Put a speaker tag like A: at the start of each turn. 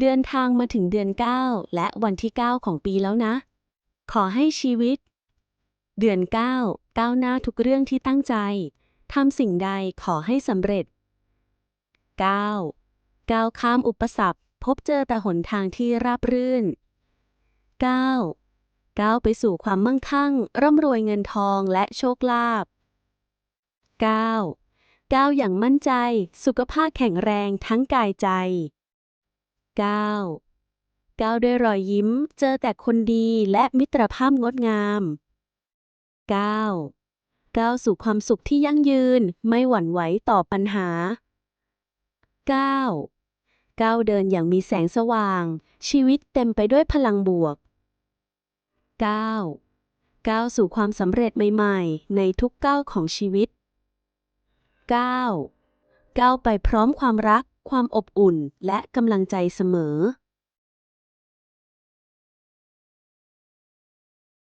A: เดินทางมาถึงเดือน 9 และวันที่ 9 ของปีแล้วนะ ขอให้ชีวิต เดือน 9 ก้าวหน้าทุกเรื่องที่ตั้งใจทำสิ่งใดขอให้สำเร็จ 9. ก้าวข้ามอุปสรรคพบเจอแต่หนทางที่ราบรื่น 9. ก้าวไปสู่ความมั่งคั่ง ร่ำรวยเงินทองและโชคลาภ 9. ก้าวอย่างมั่นใจ สุขภาพแข็งแรงทั้งกายใจ 9. ก้าวด้วยรอยยิ้มเจอแต่คนดีและมิตรภาพงดงาม 9. ก้าวสู่ความสุขที่ยั่งยืนไม่หวั่นไหวต่อปัญหา 9. ก้าวเดินอย่างมีแสงสว่าง ชีวิตเต็มไปด้วยพลังบวก 9. ก้าวสู่ความสำเร็จใหม่ๆ ในทุกก้าวของชีวิต 9. ก้าวไปพร้อมความรัก ความอบอุ่นและกำลังใจเสมอ